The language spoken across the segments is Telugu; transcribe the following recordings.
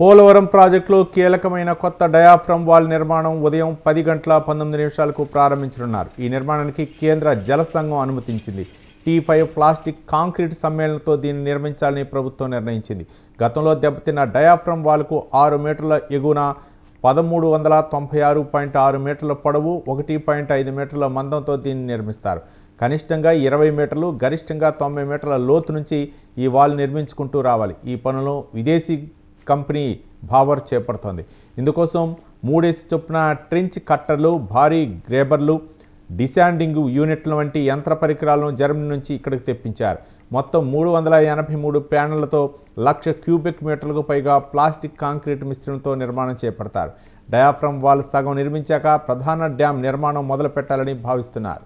పోలవరం ప్రాజెక్టులో కీలకమైన కొత్త డయాఫ్రమ్ వాల్ నిర్మాణం ఉదయం పది గంటల పంతొమ్మిది నిమిషాలకు ప్రారంభించనున్నారు. ఈ నిర్మాణానికి కేంద్ర జల సంఘం అనుమతించింది. టీ ఫైవ్ ప్లాస్టిక్ కాంక్రీట్ సమ్మేళనంతో దీన్ని నిర్మించాలని ప్రభుత్వం నిర్ణయించింది. గతంలో దెబ్బతిన్న డయాఫ్రమ్ వాల్కు ఆరు మీటర్ల ఎగువన పదమూడు వందల తొంభై ఆరు పాయింట్ ఆరు మీటర్ల పొడవు ఒకటి పాయింట్ ఐదు మీటర్ల మందంతో దీన్ని నిర్మిస్తారు. కనిష్టంగా ఇరవై మీటర్లు గరిష్టంగా తొంభై మీటర్ల లోతు నుంచి ఈ వాల్ నిర్మించుకుంటూ రావాలి. ఈ పనులు విదేశీ కంపెనీ భావర్ చేపడుతోంది. ఇందుకోసం మూడేసి చొప్పున ట్రెంచ్ కట్టర్లు భారీ గ్రేబర్లు డిశాండింగ్ యూనిట్ల వంటి యంత్ర పరికరాలను జర్మనీ నుంచి ఇక్కడికి తెప్పించారు. మొత్తం మూడు వందల ఎనభై మూడు ప్యానళ్ళతో లక్ష క్యూబిక్ మీటర్లకు పైగా ప్లాస్టిక్ కాంక్రీట్ మిశ్రమంతో నిర్మాణం చేపడతారు. డయాఫ్రమ్ వాల్ సగం నిర్మించాక ప్రధాన డ్యాం నిర్మాణం మొదలు పెట్టాలని భావిస్తున్నారు.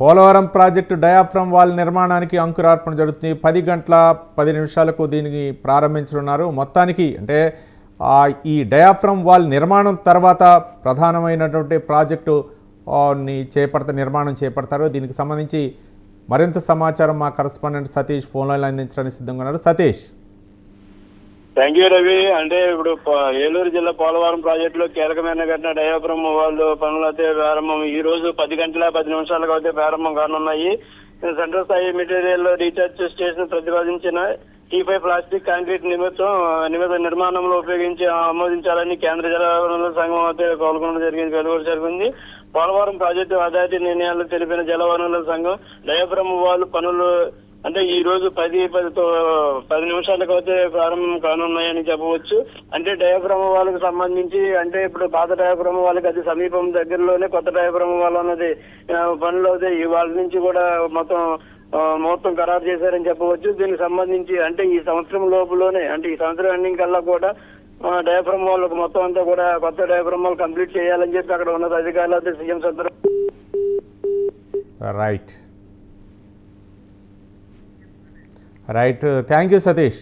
పోలవరం ప్రాజెక్టు డయాఫ్రమ్ వాల్ నిర్మాణానికి అంకురార్పణ జరుగుతుంది. పది గంటల పది నిమిషాలకు దీనికి ప్రారంభించనున్నారు. మొత్తానికి అంటే ఈ డయాఫ్రమ్ వాల్ నిర్మాణం తర్వాత ప్రధానమైనటువంటి ప్రాజెక్టు ని చేపడత నిర్మాణం చేపడతారు. దీనికి సంబంధించి మరింత సమాచారం మా కరస్పాండెంట్ సతీష్ ఫోన్లైన్ అందించడానికి సిద్ధంగా ఉన్నారు. సతీష్. Thank you Ravi. అంటే ఇప్పుడు ఏలూరు జిల్లా పోలవరం ప్రాజెక్టులో కీలకమైన ఘటన డయాఫ్రమ్ వాళ్ళు పనులు అయితే ప్రారంభం. ఈ రోజు పది గంటల పది నిమిషాలకు అయితే ప్రారంభం కానున్నాయి. సెంట్రల్ స్థాయి మెటీరియల్ రీఛార్జ్ స్టేషన్ ప్రతిపాదించిన టీ ఫైవ్ ప్లాస్టిక్ కాంక్రీట్ నిమిత్తం నిమిత్త నిర్మాణంలో ఉపయోగించి ఆమోదించాలని కేంద్ర జలవనరుల సంఘం అయితే పాల్గొనడం జరిగింది వెలువడి జరిగింది. పోలవరం ప్రాజెక్టు ఆదాయ నిర్ణయాలు తెలిపిన జలవనరుల సంఘం డయాఫ్రమ్ వాళ్ళు పనులు అంటే ఈ రోజు పది పది తో- పది నిమిషాలకు అయితే ప్రారంభం కానున్నాయని చెప్పవచ్చు. అంటే డయాఫ్రమ్ వాళ్ళకి సంబంధించి అంటే ఇప్పుడు పాత డయాఫ్రమ్ వాళ్ళకి అది సమీపం దగ్గరలోనే కొత్త డయాఫ్రమ్ వాళ్ళు అన్నది పనులు అయితే ఇవాళ నుంచి కూడా మొత్తం మొత్తం ఖరారు చేశారని చెప్పవచ్చు. దీనికి సంబంధించి అంటే ఈ సంవత్సరం లోపులోనే అంటే ఈ సంవత్సరం ఎండింగ్ కల్లా కూడా డయాఫ్రమ్ వాళ్ళకి మొత్తం అంతా కూడా కొత్త డయాఫ్రమ్ వాళ్ళు కంప్లీట్ చేయాలని చెప్పి అక్కడ ఉన్నది అధికారులు అయితే సీఎం సత్రం right right thank you Satish